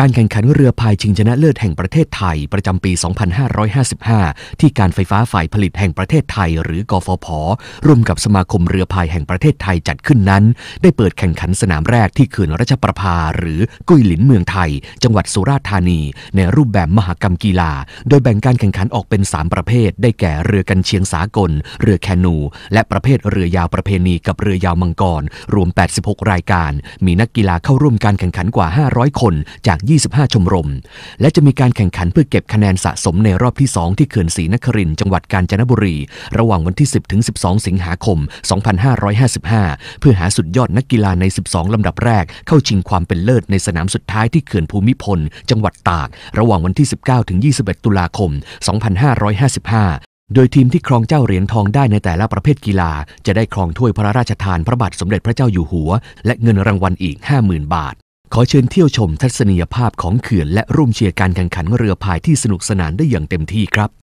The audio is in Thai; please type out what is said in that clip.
การแข่งขันเรือพายชิงชนะเลิศแห่งประเทศไทยประจำปี 2555 ที่การไฟฟ้าฝ่ายผลิตแห่งประเทศไทย หรือกฟผ ร่วมกับสมาคมเรือพายแห่งประเทศไทยจัดขึ้นนั้น ได้เปิดแข่งขันสนามแรกที่เขื่อนรัชประภา หรือกุ้ยหลินเมืองไทย จังหวัดสุราษฎร์ธานี ในรูปแบบมหกรรมกีฬา โดยแบ่งการแข่งขันออกเป็น 3 ประเภท ได้แก่เรือกันเชียงสากล เรือแคนู และประเภทเรือยาวประเพณีกับเรือยาวมังกร รวม 86 รายการ มีนักกีฬาเข้าร่วมการแข่งขันกว่า 500 คนจาก25 ชมรม และจะมีการแข่งขันเพื่อเก็บคะแนนสะสมในรอบที่ 2 ที่เขื่อนศรีนครินทร์จังหวัดกาญจนบุรี ระหว่างวันที่ 10 ถึง 12 สิงหาคม 2555 เพื่อหาสุดยอดนักกีฬาใน 12 ลำดับแรก เข้าชิงความเป็นเลิศในสนามสุดท้ายที่เขื่อนภูมิพล จังหวัดตาก ระหว่างวันที่ 19 ถึง 21 ตุลาคม 2555โดยทีมที่ครองเจ้าเหรียญทองได้ในแต่ละประเภทกีฬา จะได้ครองถ้วยพระราชทานพระบาทสมเด็จพระเจ้าอยู่หัว และเงินรางวัลอีก 50,000 บาท ขอเชิญเที่ยวชมทัศนียภาพของเขื่อนและร่วมเชียร์การแข่งขันเรือพายที่สนุกสนานได้อย่างเต็มที่ครับ